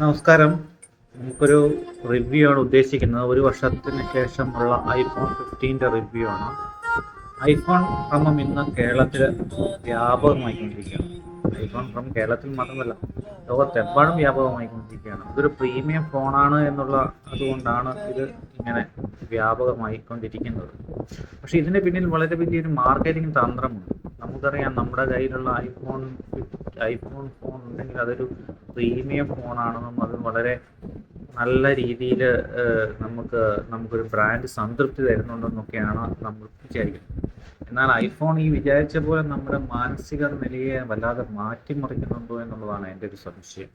നമസ്കാരം. നമുക്കൊരു റിവ്യൂ ആണ് ഉദ്ദേശിക്കുന്നത്. ഒരു വർഷത്തിന് ശേഷമുള്ള ഐഫോൺ ഫിഫ്റ്റീന്റെ റിവ്യൂ ആണ്. ഐഫോൺ ക്രമം ഇന്ന് കേരളത്തിൽ വ്യാപകമായിക്കൊണ്ടിരിക്കുകയാണ്. ഐഫോൺ ക്രമം കേരളത്തിൽ മാത്രമല്ല ലോകത്തെമ്പാടും വ്യാപകമായിക്കൊണ്ടിരിക്കുകയാണ്. ഇതൊരു പ്രീമിയം ഫോണാണ് എന്നുള്ള അതുകൊണ്ടാണ് ഇത് ഇങ്ങനെ വ്യാപകമായിക്കൊണ്ടിരിക്കുന്നത്. പക്ഷേ ഇതിന് പിന്നിൽ വളരെ വലിയൊരു മാർക്കറ്റിംഗ് തന്ത്രമുണ്ട്. നമുക്കറിയാം നമ്മുടെ കയ്യിലുള്ള ഐഫോൺ ഐഫോൺ ഫോൺ ഉണ്ടെങ്കിൽ അതൊരു പ്രീമിയം ഫോണാണെന്നും അത് വളരെ നല്ല രീതിയിൽ നമുക്ക് നമുക്കൊരു ബ്രാൻഡ് സംതൃപ്തി തരുന്നുണ്ടെന്നൊക്കെയാണ് നമ്മൾ വിചാരിക്കുന്നത്. എന്നാൽ ഐഫോൺ ഈ വിചാരിച്ച പോലെ നമ്മുടെ മാനസിക നിലയെ വല്ലാതെ മാറ്റിമറിക്കുന്നുണ്ടോ എന്നുള്ളതാണ് എന്റെ ഒരു സംശയം.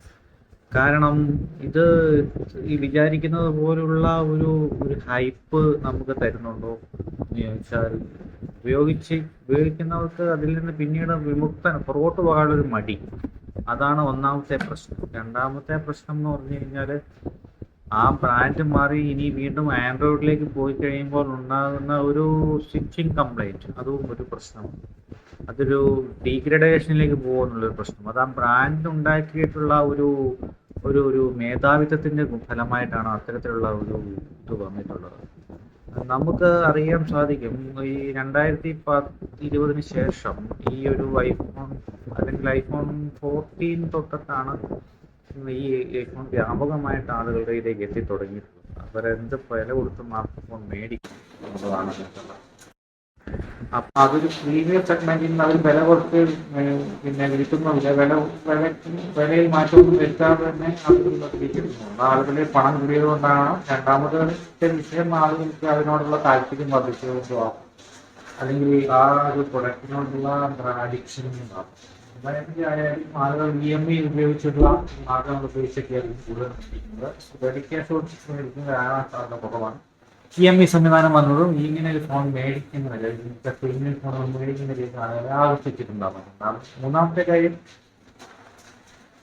കാരണം ഇത് ഈ വിചാരിക്കുന്നത് പോലുള്ള ഒരു ഒരു ഹൈപ്പ് നമുക്ക് തരുന്നുണ്ടോ എന്ന് ചോദിച്ചാൽ ഉപയോഗിച്ച് ഉപയോഗിക്കുന്നവർക്ക് അതിൽ നിന്ന് പിന്നീട് വിമുക്തൻ പുറകോട്ട് പോകാനുള്ളൊരു മടി. അതാണ് ഒന്നാമത്തെ പ്രശ്നം. രണ്ടാമത്തെ പ്രശ്നം എന്ന് പറഞ്ഞു കഴിഞ്ഞാൽ ആ ബ്രാൻഡ് മാറി ഇനി വീണ്ടും ആൻഡ്രോയിഡിലേക്ക് പോയി കഴിയുമ്പോൾ ഉണ്ടാകുന്ന ഒരു സ്വിച്ചിങ് കംപ്ലൈന്റ് അതും ഒരു പ്രശ്നമാണ് അതൊരു ഡീഗ്രഡേഷനിലേക്ക് പോകുന്നുള്ളൊരു പ്രശ്നം. അത് ആ ബ്രാൻഡ് ഉണ്ടാക്കിയിട്ടുള്ള ഒരു ഒരു ഒരു മേധാവിത്വത്തിന്റെ ഫലമായിട്ടാണ് അത്തരത്തിലുള്ള ഒരു ഇത് വന്നിട്ടുള്ളത്. നമുക്ക് അറിയാൻ സാധിക്കും ഈ രണ്ടായിരത്തി പത്ത് ഇരുപതിന് ശേഷം ഈ ഒരു ഐഫോൺ അല്ലെങ്കിൽ ഐഫോൺ ഫോർട്ടീൻ തൊട്ടിട്ടാണ് ഈ ഐഫോൺ വ്യാപകമായിട്ട് ആളുകളുടെ ഇതിലേക്ക് എത്തി തുടങ്ങിയിട്ടുള്ളത് അവരെന്ത് വില കൊടുത്ത് ആ ഫോൺ മേടിക്കും എന്നുള്ളതാണ് അപ്പൊ അതൊരു പ്രീമിയം സെഗ്മെന്റിൽ നിന്ന് അവർ വില കൊടുത്ത് പിന്നെ വിൽക്കുന്നില്ല വില വില വിലയിൽ മാറ്റമൊന്നും വരുത്താതെ തന്നെ വർദ്ധിച്ചിരുന്നു ആളുകളിൽ പണം കൂടിയത് കൊണ്ടാണ് രണ്ടാമത് വിഷയം ആളുകൾക്ക് അതിനോടുള്ള താല്പര്യം വർദ്ധിച്ചതുകൊണ്ടും അല്ലെങ്കിൽ ആ ഒരു പ്രൊഡക്റ്റിനോടുള്ള അഡിക്ഷൻ ആയാലും ആളുകൾ ഇ എം ഐ ഉപയോഗിച്ചിട്ടുള്ള മാർഗങ്ങൾ ഉപയോഗിച്ചൊക്കെയാണ് കൂടുതൽ മേടിക്കുന്നത് ക്രെഡിറ്റ് മേടിക്കുന്നതാണ് കുറവാണ്. ഇ എം ഐ സംവിധാനം വന്നതും ഇങ്ങനെ ഒരു ഫോൺ മേടിക്കുന്നതിൽ ഇങ്ങനത്തെ പ്രീമിയം ഫോൺ മേടിക്കുന്ന രീതിയിൽ ആളുകളെ ആകർഷിച്ചിട്ടുണ്ടാകും മൂന്നാമത്തെ കാര്യം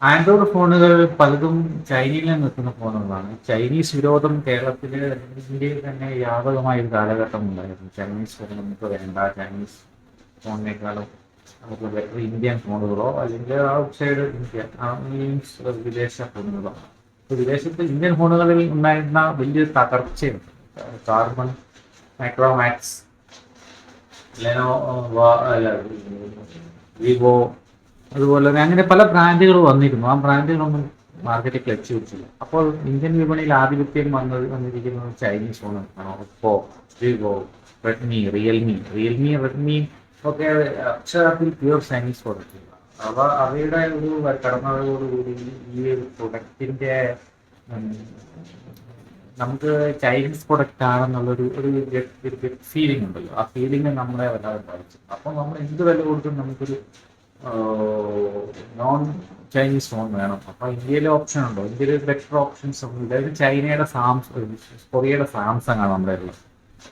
ആൻഡ്രോയിഡ് ഫോണുകൾ പലതും ചൈനയിൽ നിൽക്കുന്ന ഫോണുകളാണ്. ചൈനീസ് വിരോധം കേരളത്തിൽ ഇന്ത്യയിൽ തന്നെ വ്യാപകമായ ഒരു കാലഘട്ടം ഉണ്ടായിരുന്നു. ചൈനീസ് ഫോൺ നമുക്ക് വേണ്ട. ചൈനീസ് ഫോണിനേക്കാളും നമുക്ക് ഇന്ത്യൻ ഫോണുകളോ അല്ലെങ്കിൽ ഔട്ട്സൈഡ് ഇന്ത്യ മീൻസ് വിദേശ ഫോണുകളോ. വിദേശത്ത് ഇന്ത്യൻ ഫോണുകളിൽ ഉണ്ടായിരുന്ന വലിയൊരു തകർച്ചയുണ്ട്. കാർബൺ മൈക്രോമാക്സ് ലെനോവോ വിവോ അതുപോലെ തന്നെ അങ്ങനെ പല ബ്രാൻഡുകൾ വന്നിരുന്നു. ആ ബ്രാൻഡുകളൊന്നും മാർക്കറ്റിൽ ക്ലച്ച് പിടിച്ചില്ല. അപ്പോൾ ഇന്ത്യൻ വിപണിയിൽ ആധിപത്യം വന്നത് വന്നിരിക്കുന്നത് ചൈനീസ് ഫോണുകളാണ് Oppo Vivo Redmi Realme Realme Redmi ഒക്കെ അക്ഷരത്തിൽ പ്യൂർ ചൈനീസ് പ്രോഡക്റ്റുകളാണ് അവ അവയുടെ ഒരു കടന്നതോടുകൂടി ഈ ഒരു പ്രൊഡക്റ്റിന്റെ നമുക്ക് ചൈനീസ് പ്രൊഡക്റ്റ് ആണെന്നുള്ളൊരു ഒരു ഫീലിംഗ് ഉണ്ടല്ലോ. ആ ഫീലിംഗ് നമ്മളെ വല്ലാതെ ബാധിച്ചു. അപ്പോൾ നമ്മൾ എന്ത് വില കൊടുത്തും നമുക്കൊരു നോൺ ചൈനീസ് ഫോൺ വേണം. അപ്പോൾ ഇന്ത്യയിലെ ഓപ്ഷൻ ഉണ്ടോ? ഇന്ത്യയിൽ ബെറ്റർ ഓപ്ഷൻസ് ഒന്നുമില്ല ഇത് ചൈനയുടെ സാംസങ് കൊറിയയുടെ സാംസങ് ആണ് നമ്മുടെ ഉള്ളത്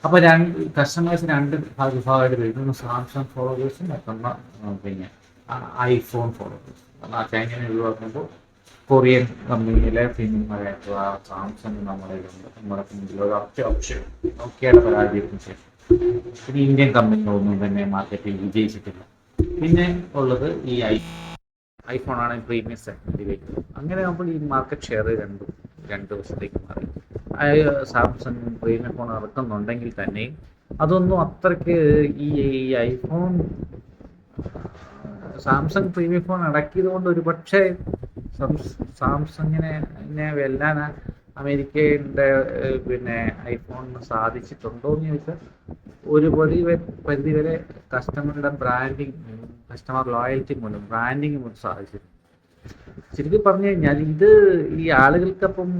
അപ്പോൾ രണ്ട് കസ്റ്റമേഴ്സ് രണ്ട് വിഭാഗമായിട്ട് വരുന്നു സാംസങ് ഫോളോവേഴ്സും മറ്റൊന്ന് പിന്നെ ഐഫോൺ ഫോളോവേഴ്സ് ആ ചൈനയെ ഒഴിവാക്കുമ്പോൾ കൊറിയൻ കമ്പനിയിലെ ഫിലിമായിട്ടുള്ള സാംസങ് നമ്മുടെ മുമ്പിലുള്ള ഒറ്റ ഓപ്ഷൻ നോക്കിയാണ് പരാജയത്തിന് ശേഷം പിന്നെ ഇന്ത്യൻ കമ്പനികളൊന്നും തന്നെ മാർക്കറ്റിൽ വിജയിച്ചിട്ടില്ല. പിന്നെ ഉള്ളത് ഈ ഐ ഐഫോൺ ആണ് പ്രീമിയം സെഗ്മെന്റിലേക്ക്. അങ്ങനെ നമ്മൾ ഈ മാർക്കറ്റ് ഷെയർ രണ്ടും രണ്ട് ദിവസത്തേക്ക് മാറി. സാംസങ് പ്രീമിയം ഫോൺ ഇറക്കുന്നുണ്ടെങ്കിൽ തന്നെയും അതൊന്നും അത്രയ്ക്ക് ഈ ഐഫോൺ സാംസങ് പ്രീമിയം ഫോൺ ഇറക്കിയത് കൊണ്ട് ഒരു പക്ഷേ സാംസങ്ങിനെ വെല്ലാൻ അമേരിക്കയുടെ പിന്നെ ഐഫോൺ സാധിച്ചിട്ടുണ്ടോ എന്ന് ചോദിച്ചാൽ ഒരു പതി പരിധി വരെ കസ്റ്റമറുടെ ബ്രാൻഡിങ് കസ്റ്റമർ ലോയൽറ്റി മൂലം ബ്രാൻഡിങ് മൂലം സാധിച്ചിട്ടുണ്ട് ശരിക്കും പറഞ്ഞു കഴിഞ്ഞാൽ ഇത് ഈ ആളുകൾക്കപ്പം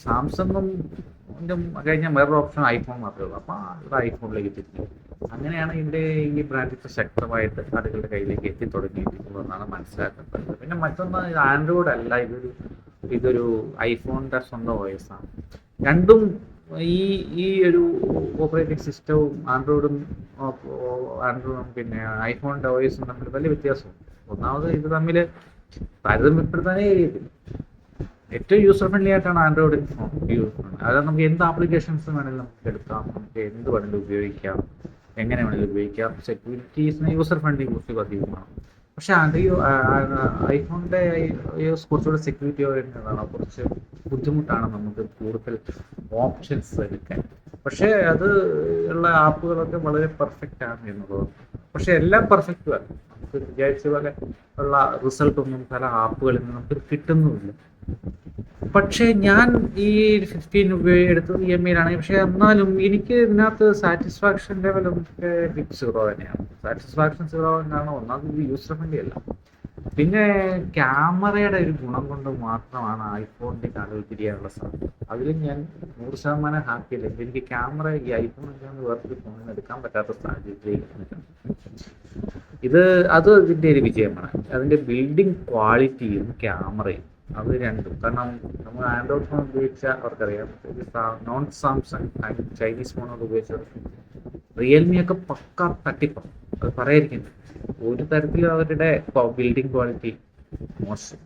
സാംസങ്ങും കഴിഞ്ഞ വേറൊരു ഓപ്ഷൻ ഐഫോൺ മാത്രമേ ഉള്ളൂ. അപ്പം അത് ഐഫോണിലേക്ക് തിരിഞ്ഞു അങ്ങനെയാണ് ഇതിന്റെ ഈ ബ്രാൻഡ് ഇപ്പോൾ ശക്തമായിട്ട് ആളുകളുടെ കയ്യിലേക്ക് എത്തി തുടങ്ങിയിരിക്കുന്നതെന്നാണ് മനസ്സിലാക്കുന്നത് പിന്നെ മറ്റൊന്ന് ഇത് ആൻഡ്രോയിഡ് അല്ല ഇതൊരു ഇതൊരു ഐഫോണിന്റെ സ്വന്തം OS ആണ്. രണ്ടും ഈ ഈ ഒരു ഓപ്പറേറ്റിംഗ് സിസ്റ്റവും ആൻഡ്രോയിഡും ആൻഡ്രോയിഡും പിന്നെ ഐഫോണിന്റെ ഓയസും തമ്മിൽ വലിയ വ്യത്യാസമുണ്ട്. ഒന്നാമത് ഇത് തമ്മിൽ താരതമ്യപ്പെടുത്താനേ കഴിയത്തില്ല ഏറ്റവും യൂസർ ഫ്രണ്ട്ലി ആയിട്ടാണ് ആൻഡ്രോയിഡ് യൂസ് ചെയ്യുന്നത്. അതായത് നമുക്ക് എന്ത് ആപ്ലിക്കേഷൻസ് വേണമെങ്കിലും നമുക്ക് എടുക്കാം. നമുക്ക് എന്ത് വേണമെങ്കിലും ഉപയോഗിക്കാം. എങ്ങനെ വേണമെങ്കിലും ഉപയോഗിക്കാം. സെക്യൂരിറ്റീസിന് യൂസർ ഫ്രണ്ട്ലി കുറച്ച് അധികമാണ്. പക്ഷെ ഈ ഐഫോണിന്റെ ഐഒഎസ് കുറച്ചുകൂടെ സെക്യൂരിറ്റി ഓറിയന്റഡാണ് കുറച്ച് ബുദ്ധിമുട്ടാണ് നമുക്ക് കൂടുതൽ ഓപ്ഷൻസ് എടുക്കാൻ. പക്ഷേ അത് ഉള്ള ആപ്പുകളൊക്കെ വളരെ പെർഫെക്റ്റ് ആണ് എന്നുള്ളത്. പക്ഷെ എല്ലാം പെർഫെക്റ്റ് ആണ് നമുക്ക് വിചാരിച്ച പോലെ ഉള്ള റിസൾട്ടൊന്നും പല ആപ്പുകളിൽ നിന്ന് നമുക്ക് കിട്ടുന്നുമില്ല. പക്ഷേ ഞാൻ ഈ ഫിഫ്റ്റീൻ എടുത്തു ഇ എം ഐയിലാണ് പക്ഷേ എന്നാലും എനിക്ക് ഇതിനകത്ത് സാറ്റിസ്ഫാക്ഷൻ ലെവലൊക്കെ ബിഗ് സീറോ തന്നെയാണ്. സാറ്റിസ്ഫാക്ഷൻ സീറോ തന്നെയാണ്. ഒന്നാമത് ഇത് യൂസർ ഫ്രണ്ട്ലി അല്ല പിന്നെ ക്യാമറയുടെ ഒരു ഗുണം കൊണ്ട് മാത്രമാണ് ഐഫോണിന്റെ ആളുകൾ തിരിയാനുള്ള സാധ്യത. അതിലും ഞാൻ നൂറ് ശതമാനം ഹാപ്പി അല്ല? എനിക്ക് ക്യാമറ ഈ ഐഫോൺ അല്ലാന്ന് വേറൊരു ഫോണിൽ എടുക്കാൻ പറ്റാത്ത സാഹചര്യത്തിലേക്ക് ഇത് അത് ഇതിന്റെ ഒരു വിജയമാണ്. അതിന്റെ ബിൽഡിംഗ് ക്വാളിറ്റിയും ക്യാമറയും. അത് രണ്ടും. കാരണം നമ്മൾ ആൻഡ്രോയിഡ് ഫോൺ ഉപയോഗിച്ച അവർക്കറിയാം. നോൺ സാംസങ് ആൻഡ് ചൈനീസ് ഫോണുകൾ ഉപയോഗിച്ചവർക്ക് റിയൽമി ഒക്കെ പക്ക തട്ടിപ്പാണ് അത് പറയാതിരിക്കുന്നത് ഒരു തരത്തിലും അവരുടെ ബിൽഡിംഗ് ക്വാളിറ്റി മോശം.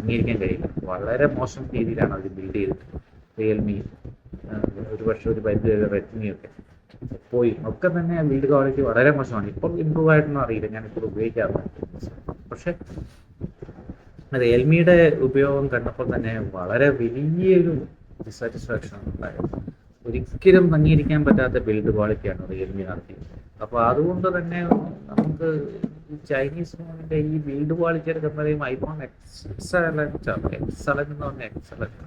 അംഗീകരിക്കാൻ കഴിയില്ല. വളരെ മോശം രീതിയിലാണ് അവർ ബിൽഡ് ചെയ്തിട്ട് റിയൽമി ഒരു പക്ഷേ ഒരു പരിധി വരെ റെഡ്മിയൊക്കെ പോയി. ഒക്കെ തന്നെ ബിൽഡ് ക്വാളിറ്റി വളരെ മോശമാണ്. ഇപ്പോൾ ഇമ്പ്രൂവ് ആയിട്ടൊന്നും അറിയില്ല. ഞാനിപ്പോൾ ഉപയോഗിക്കാറുണ്ട് പക്ഷേ റിയൽമിയുടെ ഉപയോഗം കണ്ടപ്പോൾ തന്നെ വളരെ വലിയൊരു ഡിസാറ്റിസ്ഫാക്ഷൻ ഉണ്ടായത് ഒരിക്കലും അംഗീകരിക്കാൻ പറ്റാത്ത ബിൽഡ് ക്വാളിറ്റിയാണ് റിയൽമി നടത്തിയത്. അപ്പോൾ അതുകൊണ്ട് തന്നെ നമുക്ക് ചൈനീസ് ഫോണിന്റെ ഈ ബിൽഡ് ക്വാളിറ്റിയുടെ കമ്പയർ ചെയ്യുമ്പോൾ ഐഫോൺ എക്സലൻസ് ആണ്. എക്സലന്റ് എന്ന് പറഞ്ഞാൽ എക്സലന്റ്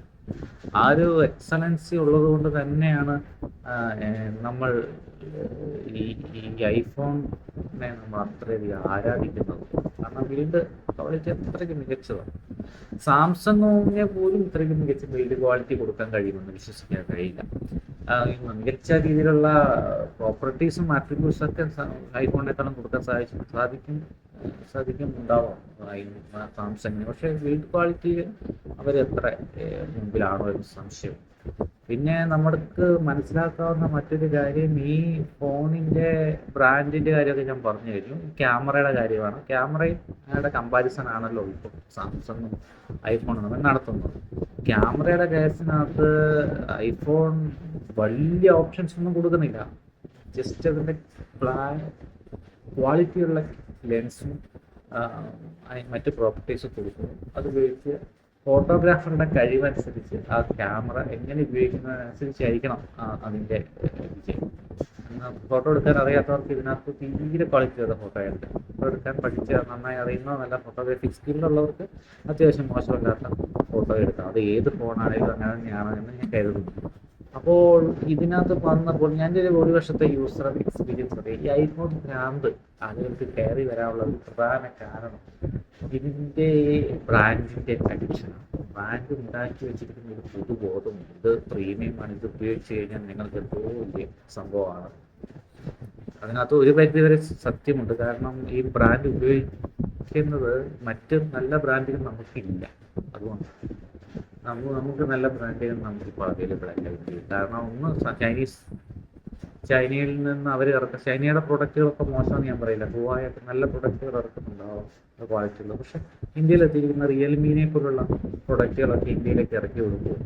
ആ ഒരു എക്സലൻസി ഉള്ളത് കൊണ്ട് തന്നെയാണ് നമ്മൾ ഈ ഈ ഐഫോണിനെ നമ്മൾ അത്രയധികം ആരാധിക്കുന്നത്. കാരണം ബിൽഡ് ക്വാളിറ്റി അത്രയ്ക്ക് മികച്ചതാണ്. സാംസങ് നോക്കിയാൽ പോലും ഇത്രയ്ക്ക് മികച്ച ബിൽഡ് ക്വാളിറ്റി കൊടുക്കാൻ കഴിയുമെന്ന് വിശ്വസിക്കാൻ കഴിയില്ല. മികച്ച രീതിയിലുള്ള പ്രോപ്പർട്ടീസും ആട്രിബ്യൂട്ട്സും ഒക്കെ ഐഫോണിനേക്കാളും കൊടുക്കാൻ സാധിക്കും സാധിക്കും. സാധിക്കും ഉണ്ടാവാം സാംസങ്ങിന് പക്ഷേ ബിൽഡ് ക്വാളിറ്റി അവർ എത്ര മുമ്പിലാണോ എന്ന് സംശയം. പിന്നെ നമ്മൾക്ക് മനസ്സിലാക്കാവുന്ന മറ്റൊരു കാര്യം ഈ ഫോണിന്റെ ബ്രാൻഡിന്റെ കാര്യമൊക്കെ ഞാൻ പറഞ്ഞു കഴിഞ്ഞു. ക്യാമറയുടെ കാര്യമാണ്. ക്യാമറയുടെ കമ്പാരിസൺ ആണല്ലോ ഇപ്പോൾ സാംസങ്ങും ഐഫോണും നമ്മൾ നടത്തുന്നത്. ക്യാമറയുടെ കേസിനകത്ത് ഐഫോൺ വലിയ ഓപ്ഷൻസ് ഒന്നും കൊടുക്കുന്നില്ല. ജസ്റ്റ് അതിന്റെ ക്വാളിറ്റിയുള്ള ലെൻസും മറ്റ് പ്രോപ്പർട്ടീസും കൊടുക്കുന്നു അത് ഉപയോഗിച്ച് ഫോട്ടോഗ്രാഫറുടെ കഴിവനുസരിച്ച് ആ ക്യാമറ എങ്ങനെ ഉപയോഗിക്കുന്നതിനനുസരിച്ചായിരിക്കണം അതിന്റെ വിജയം. ഫോട്ടോ എടുക്കാൻ അറിയാത്തവർക്ക് ഇതിനകത്ത് തീരെ ക്വാളിറ്റി ഉള്ള ഫോട്ടോ എടുക്കാം ഫോട്ടോ എടുക്കാൻ പഠിച്ച നന്നായി അറിയുന്ന നല്ല ഫോട്ടോഗ്രാഫി സ്കില്ലുള്ളവർക്ക് അത്യാവശ്യം മോശമില്ലാത്ത ഫോട്ടോ എടുക്കാം. അത് ഏത് ഫോണാണെങ്കിലും അങ്ങനെ തന്നെയാണ് എന്ന് ഞാൻ കരുതുന്നു. അപ്പോൾ ഇതിനകത്ത് വന്നപ്പോൾ ഞാൻ ഒരു വർഷത്തെ യൂസർ എക്സ്പീരിയൻസ് ഒക്കെ ഈ ഐഫോൺ ഭ്രാന്ത് ആളുകൾക്ക് കയറി വരാനുള്ള ഒരു പ്രധാന കാരണം ഇതിന്റെ ബ്രാൻഡിന്റെ അഡിക്ഷനാണ് ബ്രാൻഡ് ഉണ്ടാക്കി വെച്ചിരിക്കുന്ന ഒരു പുതുബോധം ഇത് പ്രീമിയമാണ് ഇത് ഉപയോഗിച്ച് കഴിഞ്ഞാൽ നിങ്ങൾക്ക് എന്തോ വലിയ സംഭവമാണ്. അതിനകത്ത് ഒരു പരിധി വരെ സത്യമുണ്ട്. കാരണം ഈ ബ്രാൻഡ് ഉപയോഗിക്കുന്നത് മറ്റ് നല്ല ബ്രാൻഡുകൾ നമുക്കില്ല. അതുകൊണ്ട് നമുക്ക് നമുക്ക് നല്ല ബ്രാൻഡുകൾ നമുക്കിപ്പോൾ അവൈലബിൾ ഇന്ത്യയിൽ കാരണം ഒന്ന് ചൈനീസ് ചൈനയിൽ നിന്ന് അവർ ഇറക്കുക ചൈനയുടെ പ്രൊഡക്റ്റുകളൊക്കെ മോശമാണ് ഞാൻ പറയില്ല. പൊതുവായിട്ട് നല്ല പ്രൊഡക്റ്റുകൾ ഇറക്കുന്നുണ്ടാവും ക്വാളിറ്റി ഉള്ളത് പക്ഷെ ഇന്ത്യയിൽ എത്തിയിരിക്കുന്ന റിയൽമീനെ പോലുള്ള പ്രൊഡക്റ്റുകളൊക്കെ ഇന്ത്യയിലേക്ക് ഇറക്കി കൊടുക്കും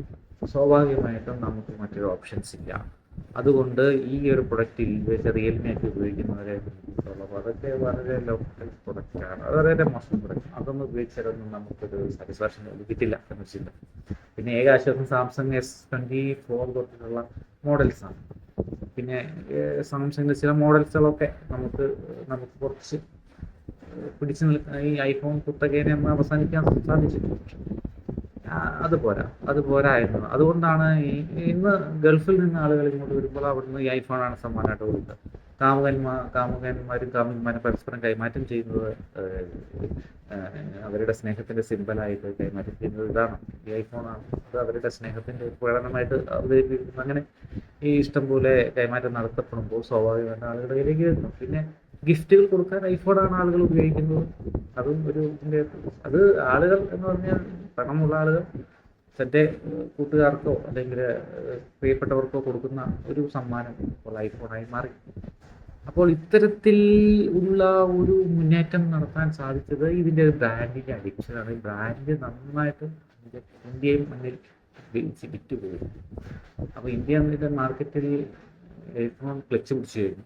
സ്വാഭാവികമായിട്ടും നമുക്ക് മറ്റൊരു ഓപ്ഷൻസ് ഇല്ല. അതുകൊണ്ട് ഈ ഒരു പ്രൊഡക്റ്റ് ഉപയോഗിച്ച് റിയൽമി ഒക്കെ ഉപയോഗിക്കുന്നവരെ സംബന്ധിച്ചോളം അതൊക്കെ വളരെ ലോക്കൽ പ്രൊഡക്റ്റാണ് അത് വളരെ മോശം പ്രൊഡക്റ്റ് അതൊന്നും ഉപയോഗിച്ചാലൊന്നും നമുക്കൊരു സാറ്റിസ്ഫാക്ഷൻ ലഭിക്കില്ല എന്ന് വെച്ചില്ല പിന്നെ ഏക ആശ്വാസം സാംസങ് എസ് ട്വന്റി ഫോർ തൊട്ടിട്ടുള്ള മോഡൽസാണ് പിന്നെ സാംസങ്ങിന്റെ ചില മോഡൽസുകളൊക്കെ നമുക്ക് നമുക്ക് കുറച്ച് പിടിച്ചു നിൽക്കാൻ ഈ ഐഫോൺ കുത്തകേനെ നമ്മൾ അവസാനിക്കാൻ സാധിച്ചു ആ, അത് പോരാ. അത് പോരായിരുന്നു. അതുകൊണ്ടാണ് ഇന്ന് ഗൾഫിൽ നിന്ന് ആളുകൾ ഇങ്ങോട്ട് വരുമ്പോൾ അവിടുന്ന് ഈ ഐഫോണാണ് സമ്മാനമായിട്ട് കൊടുക്കുക. കാമുകന്മാർ കാമുകന്മാരും കാമുകന്മാരും പരസ്പരം കൈമാറ്റം ചെയ്യുന്നത് അവരുടെ സ്നേഹത്തിന്റെ സിമ്പലായിട്ട് കൈമാറ്റം ചെയ്യുന്നത് ഇതാണ്. ഈ ഐഫോണാണ് അത് അവരുടെ സ്നേഹത്തിന്റെ പ്രകടനമായിട്ട് അവതരിപ്പിക്കുന്നു. അങ്ങനെ ഈ ഇഷ്ടം പോലെ കൈമാറ്റം നടത്തപ്പെടുമ്പോൾ സ്വാഭാവികമായിട്ട് ആളുകളുടെ കയ്യിലേക്ക് വരുന്നു. പിന്നെ ഗിഫ്റ്റുകൾ കൊടുക്കാൻ ഐഫോണാണ് ആളുകൾ ഉപയോഗിക്കുന്നത്. അതും ഒരു അത് ആളുകൾ എന്ന് പറഞ്ഞാൽ പണമുള്ള ആളുകൾ തന്റെ കൂട്ടുകാർക്കോ അല്ലെങ്കിൽ പ്രിയപ്പെട്ടവർക്കോ കൊടുക്കുന്ന ഒരു സമ്മാനം ഇപ്പോൾ ഐഫോണായി മാറി. അപ്പോൾ ഇത്തരത്തിൽ ഉള്ള ഒരു മുന്നേറ്റം നടത്താൻ സാധിച്ചത് ഇതിന്റെ ബ്രാൻഡിന്റെ അഡിക്ഷനാണ് ഈ ബ്രാൻഡ് നന്നായിട്ട് ഇന്ത്യ ഇന്ത്യയിൽ മുന്നിൽ വിറ്റ് വിറ്റുപോയി അപ്പോൾ ഇന്ത്യ എന്നിട്ട് മാർക്കറ്റിൽ ഐഫോൺ ക്ലച്ച് പിടിച്ചു കഴിഞ്ഞു.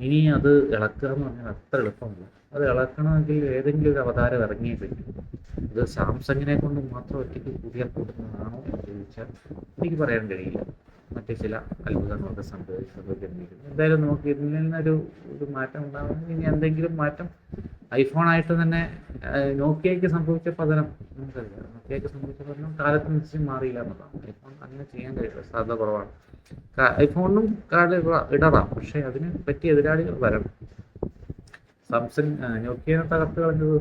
ഇനി അത് ഇളക്കുക എന്ന് പറഞ്ഞാൽ അത്ര എളുപ്പമല്ല. അത് ഇളക്കണമെങ്കിൽ ഏതെങ്കിലും ഒരു അവതാരം ഇറങ്ങിയേ പറ്റും. ഇത് സാംസങ്ങിനെ കൊണ്ട് മാത്രം ഒറ്റയ്ക്ക് കൂടിയാൽ കൂടുന്നതാണോ എന്ന് ചോദിച്ചാൽ എനിക്ക് പറയാൻ കഴിയില്ല. മറ്റ് ചില അത്ഭുതങ്ങളൊക്കെ സംഭവിച്ച് സംഭവിച്ചിരിക്കുന്നു എന്തായാലും നമുക്ക് ഇതിൽ നിന്നൊരു ഒരു മാറ്റം ഉണ്ടാകുന്നത് ഇനി എന്തെങ്കിലും മാറ്റം ഐഫോൺ ആയിട്ട് തന്നെ നോക്കിയയ്ക്ക് സംഭവിച്ച പതനം നമുക്കറിയാം. നോക്കിയയ്ക്ക് സംഭവിച്ച പതനം കാലത്തിനനുസരിച്ച് മാറിയില്ല എന്നുള്ളതാണ്. ഐഫോൺ അങ്ങനെ ചെയ്യാൻ കഴിയില്ല. സാധ്യത കുറവാണ്. ഐഫോണിനും കാല ഇടറാം. പക്ഷേ അതിന് പറ്റിയ എതിരാളികൾ വരണം. സാംസങ് നോക്കിയനെ തകർത്ത് കളഞ്ഞത്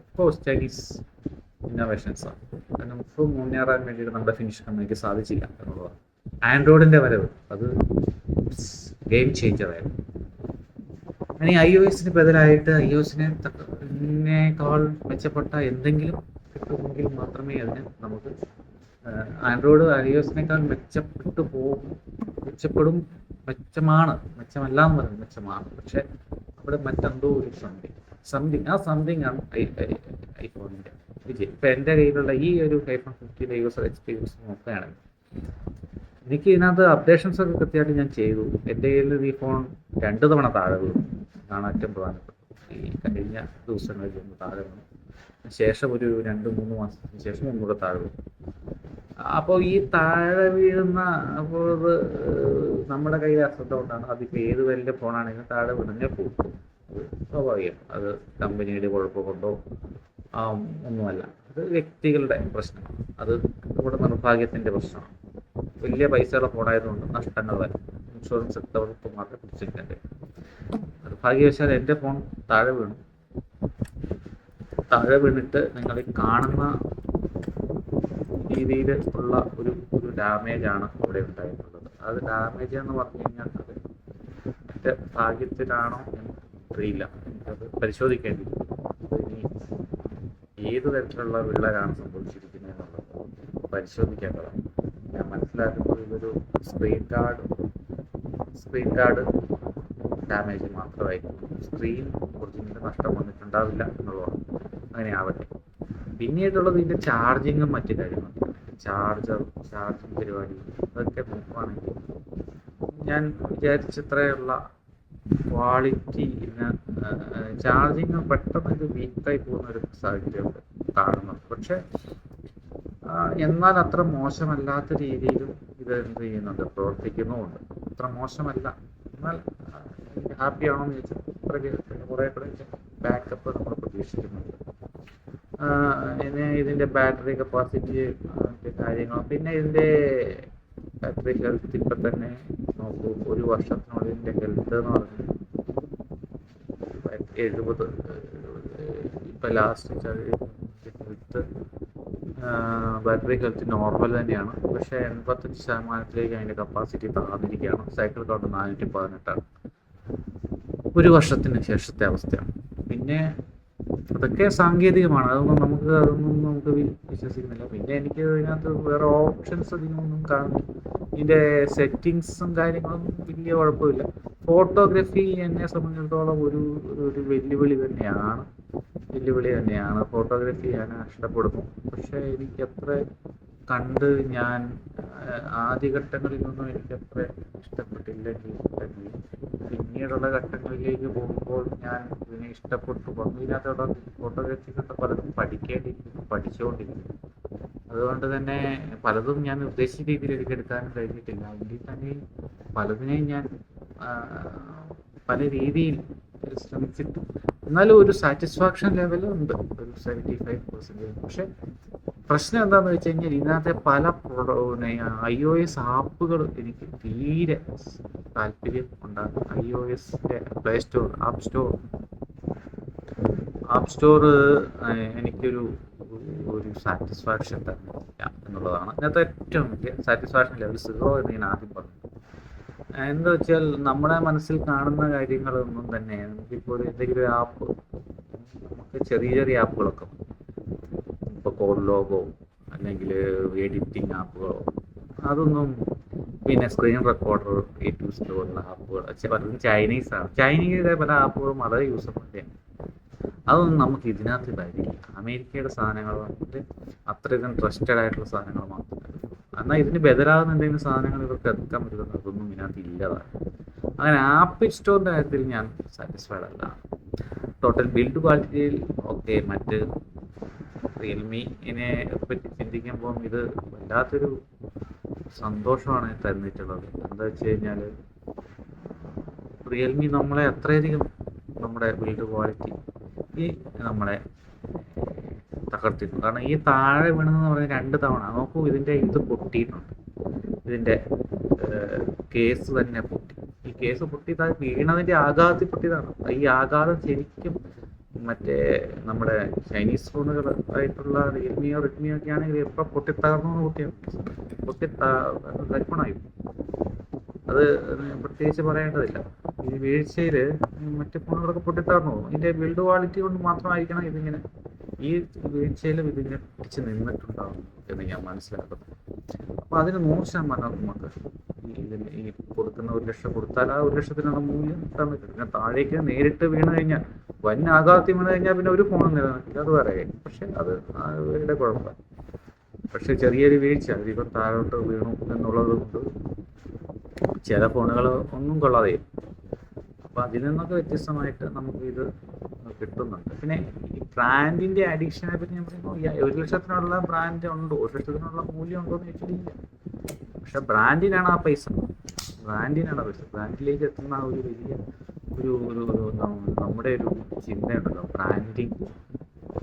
ഒഫ്കോഴ്സ് ചൈനീസ് ഇന്നോവേഷൻസ് ആണ്. കാരണം ഇപ്പോൾ മുന്നേറാൻ വേണ്ടിയിട്ട് നമ്മുടെ ഫിനിഷ് കമ്പനിക്ക് സാധിച്ചില്ല എന്നുള്ളതാണ്. ആൻഡ്രോയിഡിന്റെ വരവ് അത് ഗെയിം ചേഞ്ചറായിരുന്നു അങ്ങനെ ഐ ഒ എസിന് ബദലായിട്ട് ഐ ഒ എസിനെ എസിനേക്കാൾ മെച്ചപ്പെട്ട എന്തെങ്കിലും കിട്ടുമെങ്കിൽ മാത്രമേ അതിന് നമുക്ക് ആൻഡ്രോയിഡ് ഐ ഒ എസിനേക്കാൾ മെച്ചപ്പെട്ടു പോകും. മെച്ചപ്പെടും മെച്ചമാണ്. മെച്ചമല്ല എന്ന് പറയുന്നത് മെച്ചമാണ്. പക്ഷെ അവിടെ മറ്റെന്തോ ഒരു സംതിങ് സംതിങ് ആ സംതിങ് ആണ് ഐഫോണിന്റെ വിജയം ഇപ്പം എന്റെ കയ്യിലുള്ള ഈ ഒരു ഐഫോൺ ഫിഫ്റ്റിയുടെ യൂസർ എക്സ്പീരിയൻസ് നോക്കുകയാണെങ്കിൽ എനിക്ക് ഇതിനകത്ത് അപ്ഡേഷൻസ് ഒക്കെ കൃത്യമായിട്ട് ഞാൻ ചെയ്തു. എന്റെ കയ്യിൽ ഈ ഫോൺ രണ്ട് തവണ താഴെ വീണു. അതാണ് ഏറ്റവും പ്രധാനപ്പെട്ടത്. ഈ കഴിഞ്ഞ ദിവസങ്ങളിൽ ഒന്ന് താഴെ വീണു. ശേഷം ഒരു രണ്ട് മൂന്ന് മാസത്തിന് ശേഷം ഒന്നുകൂടെ താഴെ വീണു. അപ്പോൾ ഈ താഴെ വീഴുന്ന അപ്പോൾ നമ്മുടെ കയ്യിൽ അശ്രദ്ധ കൊണ്ടാണ്. അതിപ്പോൾ ഏത് വലിയ ഫോണാണെങ്കിലും താഴെ വീണെങ്കിൽ പോകും സ്വാഭാവികം. അത് കമ്പനിയുടെ കുഴപ്പം കൊണ്ടോ ഒന്നുമല്ല. അത് വ്യക്തികളുടെ പ്രശ്നമാണ് അത് നമ്മുടെ നിർഭാഗ്യത്തിന്റെ പ്രശ്നമാണ്. വലിയ പൈസയുള്ള ഫോണായതുകൊണ്ട് നഷ്ടങ്ങൾ വരും ഇൻഷുറൻസ് എടുത്തവർക്ക് മാത്രമേ പിടിച്ചിട്ടുണ്ട് നിർഭാഗ്യവശാൽ എന്റെ ഫോൺ താഴെ വീണു. താഴെ വീണിട്ട് നിങ്ങൾ ഈ കാണുന്ന രീതിയിൽ ഉള്ള ഒരു ഒരു ഡാമേജ് ആണ് ഇവിടെ ഉണ്ടായിട്ടുള്ളത്. അത് ഡാമേജ് എന്ന് പറഞ്ഞു കഴിഞ്ഞാൽ അത് എന്റെ ഭാഗ്യത്തിലാണോ എന്ന് അറിയില്ല. എനിക്കത് പരിശോധിക്കേണ്ടിയിരിക്കുന്നു. ഇനി ഏത് തരത്തിലുള്ള വിള്ളലാണ് സംഭവിച്ചിരിക്കുന്നത് എന്നുള്ളത് പരിശോധിക്കേണ്ടതാണ്. ഞാൻ മനസ്സിലാക്കുന്നത് ഇതൊരു screen guard screen guard damage മാത്രമായിരിക്കും. സ്ക്രീൻ ഒറിജിനൽ നഷ്ടം വന്നിട്ടുണ്ടാവില്ല എന്നുള്ളതാണ്. അങ്ങനെ ആവട്ടെ പിന്നീടുള്ളത് ഇതിന്റെ ചാർജിങ്ങും മറ്റു കാര്യങ്ങളും. ചാർജർ ചാർജിങ് പരിപാടി അതൊക്കെ നോക്കുകയാണെങ്കിൽ ഞാൻ വിചാരിച്ചത്രയുള്ള ക്വാളിറ്റി ചാർജിങ് പെട്ടെന്ന് ഇത് വീക്കായി പോകുന്ന ഒരു സാഹചര്യം കാണുന്നുണ്ട് പക്ഷെ എന്നാൽ അത്ര മോശമല്ലാത്ത രീതിയിലും ഇത് എന്ത് ചെയ്യുന്നുണ്ട് പ്രവർത്തിക്കുന്നുമുണ്ട്. അത്ര മോശമല്ല. എന്നാൽ ഹാപ്പി ആണോ എന്ന് ചോദിച്ചാൽ കുറേ കൂടെ ബാക്കപ്പ് നമ്മൾ പ്രതീക്ഷിക്കുന്നുണ്ട്. പിന്നെ ഇതിന്റെ ബാറ്ററി കപ്പാസിറ്റി കാര്യങ്ങൾ. പിന്നെ ഇതിന്റെ ബാറ്ററി ഹെൽത്ത് ഇപ്പം തന്നെ നോക്കൂ ഒരു വർഷത്തിനുള്ളിൽ ഇതിന്റെ ഹെൽത്ത് എന്ന് പറഞ്ഞാൽ എഴുപത് ഇപ്പം last health battery health normal തന്നെയാണ്. പക്ഷേ എൺപത്തഞ്ച് ശതമാനത്തിലേക്ക് അതിന്റെ കപ്പാസിറ്റി താഴ്ന്നിരിക്കുകയാണ് സൈക്കിൾ കൗണ്ട് നാനൂറ്റി പതിനെട്ടാണ്. ഒരു വർഷത്തിന് ശേഷത്തെ അവസ്ഥയാണ്. പിന്നെ അതൊക്കെ സാങ്കേതികമാണ്. അതൊന്നും നമുക്ക് അതൊന്നും നമുക്ക് വിശ്വസിക്കുന്നില്ല. പിന്നെ എനിക്ക് ഇതിനകത്ത് വേറെ ഓപ്ഷൻസ് അധികമൊന്നും കാണുന്നില്ല. ഇതിന്റെ സെറ്റിങ്സും കാര്യങ്ങളും വലിയ കുഴപ്പമില്ല. ഫോട്ടോഗ്രഫി എന്നെ സംബന്ധിച്ചിടത്തോളം ഒരു ഒരു വെല്ലുവിളി തന്നെയാണ്. വെല്ലുവിളി തന്നെയാണ്. ഫോട്ടോഗ്രഫി ഞാൻ ഇഷ്ടപ്പെടുന്നു പക്ഷേ എനിക്ക് അത്ര കണ്ട് ഞാൻ ആദ്യഘട്ടങ്ങളിൽ ഒന്നും അത്ര ഇഷ്ടപ്പെട്ടില്ലെങ്കിൽ പിന്നീടുള്ള ഘട്ടങ്ങളിലേക്ക് പോകുമ്പോൾ ഞാൻ ഇതിനെ ഇഷ്ടപ്പെട്ടു. ഇതിനകത്തുള്ള ഫോട്ടോഗ്രാഫി കണ്ട പലതും പഠിക്കേണ്ടിയിരിക്കുന്നു പഠിച്ചുകൊണ്ടിരിക്കുന്നു. അതുകൊണ്ട് തന്നെ പലതും ഞാൻ ഉദ്ദേശിച്ച രീതിയിൽ എടുക്കാനും കഴിഞ്ഞിട്ടില്ല. എങ്കിൽ തന്നെ പലതിനെയും ഞാൻ പല രീതിയിൽ ശ്രമിച്ചിട്ട് എന്നാലും ഒരു സാറ്റിസ്ഫാക്ഷൻ ലെവൽ ഉണ്ട്. ഒരു സെവന്റി ഫൈവ് പെർസെന്റേജ് പക്ഷെ പ്രശ്നം എന്താന്ന് വെച്ച് കഴിഞ്ഞാൽ ഇതിനകത്തെ പല ഐ ഒ എസ് ആപ്പുകൾ എനിക്ക് തീരെ താല്പര്യം ഉണ്ടാകും ഐ ഒ എസിന്റെ play store app store app store എനിക്കൊരു ഒരു സാറ്റിസ്ഫാക്ഷൻ തന്നില്ല എന്നുള്ളതാണ്. ഇതിനകത്ത് ഏറ്റവും വലിയ സാറ്റിസ്ഫാക്ഷൻ ലെവൽ സീറോ എന്ന് ഞാൻ ആദ്യം പറഞ്ഞു. എന്താ വെച്ചാൽ നമ്മുടെ മനസ്സിൽ കാണുന്ന കാര്യങ്ങളൊന്നും തന്നെ നമുക്കിപ്പോൾ ഒരു എന്തെങ്കിലും ആപ്പ് നമുക്ക് ചെറിയ ചെറിയ ആപ്പുകളൊക്കെ ലോഗോ അല്ലെങ്കിൽ എഡിറ്റിംഗ് ആപ്പുകളോ അതൊന്നും പിന്നെ സ്ക്രീൻ റെക്കോർഡർ ഏറ്റവും ഇഷ്ടമുള്ള പോലുള്ള ആപ്പുകൾ പലതും ആണ്. ചൈനീസിലെ പല ആപ്പുകളും വളരെ ഫ്രണ്ട്ലിയാണ് അതൊന്നും നമുക്ക് ഇതിനകത്ത് വരില്ല അമേരിക്കയുടെ സാധനങ്ങൾ വന്നിട്ട് അത്രയധികം ട്രസ്റ്റഡ് ആയിട്ടുള്ള സാധനങ്ങൾ മാത്രമേ ഉള്ളൂ. എന്നാൽ ഇതിന് ബദലാകുന്ന എന്തെങ്കിലും സാധനങ്ങൾ ഇവർക്ക് എടുക്കാൻ പറ്റുന്ന അതൊന്നും ഇതിനകത്ത് ഇല്ലതാണ്. അങ്ങനെ ആപ്പ് സ്റ്റോറിന്റെ കാര്യത്തിൽ ഞാൻ സാറ്റിസ്ഫൈഡ് അല്ല. ടോട്ടൽ ബിൽഡ് ക്വാളിറ്റിയിൽ ഓക്കെ മറ്റ് റിയൽമിനെ പറ്റി ചിന്തിക്കുമ്പം ഇത് വല്ലാത്തൊരു സന്തോഷമാണ് തന്നിട്ടുള്ളത് എന്താ വെച്ച് കഴിഞ്ഞാൽ റിയൽമി നമ്മളെ അത്രയധികം നമ്മുടെ ബിൽഡ് ക്വാളിറ്റി ഈ നമ്മളെ തകർത്തിരുന്നു. കാരണം ഈ താഴെ വീണെന്ന് പറഞ്ഞ രണ്ട് തവണ നോക്കൂ ഇതിന്റെ ഇത് പൊട്ടിയിട്ടുണ്ട്. ഇതിന്റെ കേസ് തന്നെ പൊട്ടി. ഈ കേസ് പൊട്ടി താഴെ വീണതിന്റെ ആഘാതത്തിൽ പൊട്ടിയതാണ്. ഈ ആഘാതം ശരിക്കും മറ്റേ നമ്മുടെ ചൈനീസ് ഫോണുകൾ ആയിട്ടുള്ള റിയൽമിയോ റെഡ്മിയോ ഒക്കെ ആണെങ്കിൽ എപ്പോൾ പൊട്ടിത്തകർന്നു പൊട്ടിയാണ് പൊട്ടി തരിപ്പണായി. അത് പ്രത്യേകിച്ച് പറയേണ്ടതില്ല. ഈ വീഴ്ചയിൽ മറ്റു ഫോണുകളൊക്കെ പൊട്ടിത്തകർന്നു പോകും ഇതിന്റെ ബിൽഡ് ക്വാളിറ്റി കൊണ്ട് മാത്രമായിരിക്കണം ഇതിങ്ങനെ ഈ വീഴ്ചയിലും ഇതിങ്ങനെ പിടിച്ച് നിന്നിട്ടുണ്ടാവും എന്ന് ഞാൻ മനസ്സിലാക്കുന്നു. അപ്പോൾ അതിന് നൂറ് ശതമാനം നമുക്ക് ഇതിന് ഈ കൊടുക്കുന്ന ഒരു ലക്ഷം കൊടുത്താൽ ആ ഒരു ലക്ഷത്തിനുള്ള മൂല്യം കിട്ടാൻ പിന്നെ താഴേക്ക് നേരിട്ട് വീണ് കഴിഞ്ഞാൽ വൻ ആഘാതത്തിൽ വീണ് കഴിഞ്ഞാൽ പിന്നെ ഒരു ഫോണും നിലനിൽക്കില്ല. അത് വേറെ കാര്യം. പക്ഷെ അത് അവരുടെ കുഴപ്പമില്ല. പക്ഷെ ചെറിയൊരു വീഴ്ച അതിപ്പം താഴോട്ട് വീണു എന്നുള്ളത് കൊണ്ട് ചില ഫോണുകൾ ഒന്നും കൊള്ളാതെ അപ്പോൾ അതിൽ നിന്നൊക്കെ വ്യത്യസ്തമായിട്ട് നമുക്ക് ഇത് കിട്ടുന്നുണ്ട്. പിന്നെ ഈ ബ്രാൻഡിന്റെ അഡിക്ഷനെ പറ്റി ഞാൻ പറയുമ്പോൾ ഒരു ലക്ഷത്തിനുള്ള ബ്രാൻഡ് ഉണ്ടോ? ഒരു ലക്ഷത്തിനുള്ള മൂല്യം ഉണ്ടോ എന്ന് ചോദിച്ചിട്ടില്ല പക്ഷെ ബ്രാൻഡിനാണ് ആ പൈസ. ബ്രാൻഡിനാണ് ആ പൈസ. ബ്രാൻഡിലേക്ക് എത്തുന്ന ഒരു വലിയ ഒരു ഒരു നമ്മുടെ ഒരു ചിന്തയുണ്ടല്ലോ. ബ്രാൻഡിങ്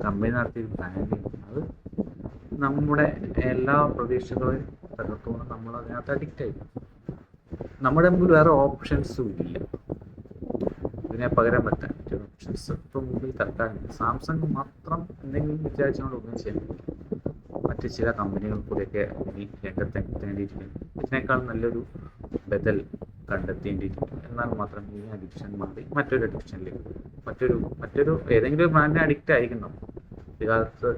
കമ്പനി നടത്തിയ ബ്രാൻഡിങ് അത് നമ്മുടെ എല്ലാ പ്രതീക്ഷകളെയും തകർത്തുകൊണ്ട് നമ്മൾ അതിനകത്ത് അഡിക്റ്റ് ആയി. നമ്മുടെ മുമ്പിൽ വേറെ ഓപ്ഷൻസും ഇല്ല. ഇതിനെ പകരം പറ്റാൻ ഓപ്ഷൻസ് ഇപ്പം മുമ്പിൽ തൽക്കാലം സാംസങ് മാത്രം എന്തെങ്കിലും വിചാരിച്ചുകൊണ്ട് ഒന്നും ചെയ്യാൻ പറ്റില്ല മറ്റ് ചില കമ്പനികൾ കൂടെയൊക്കെ ഈ രംഗത്ത് എത്തേണ്ടിയിരിക്കുന്നു ഇതിനേക്കാൾ നല്ലൊരു ബദൽ കണ്ടെത്തേണ്ടിയിരിക്കുന്നു എന്നാൽ മാത്രം ഈ അഡിക്ഷൻ മാറി മറ്റൊരു അഡിക്ഷനിലേക്ക് മറ്റൊരു മറ്റൊരു ഏതെങ്കിലും ഒരു ബ്രാൻഡിന് അഡിക്റ്റ് ആയിരിക്കുന്നു. കാലത്ത്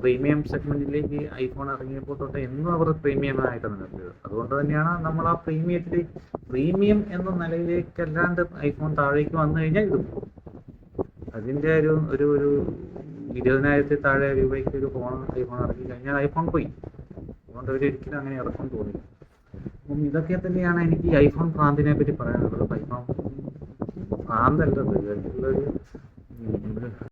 പ്രീമിയം സെഗ്മെന്റിലേക്ക് ഐഫോൺ ഇറങ്ങിയപ്പോൾ തൊട്ട് എന്നും അവർ പ്രീമിയം ആയിട്ടാണ് നിൽക്കുന്നത് അതുകൊണ്ട് തന്നെയാണ് നമ്മൾ ആ പ്രീമിയത്തിൽ പ്രീമിയം എന്ന നിലയിലേക്ക് അല്ലാണ്ട് ഐഫോൺ താഴേക്ക് വന്നു കഴിഞ്ഞാൽ ഇത്. പോകും ഒരു ഒരു ഒരു ഇരുപതിനായിരത്തി താഴെ രൂപയ്ക്ക് ഒരു ഫോൺ ഐഫോൺ ഇറങ്ങി കഴിഞ്ഞാൽ ഐഫോൺ പോയി. അതുകൊണ്ട് അവർ ഒരിക്കലും അങ്ങനെ ഇറക്കം തോന്നില്ല. അപ്പം ഇതൊക്കെ തന്നെയാണ് എനിക്ക് ഐഫോൺ ഭ്രാന്തിനെ പറ്റി പറയാനുള്ളത്. ഐഫോൺ ഭ്രാന്തല്ലത് ഒരു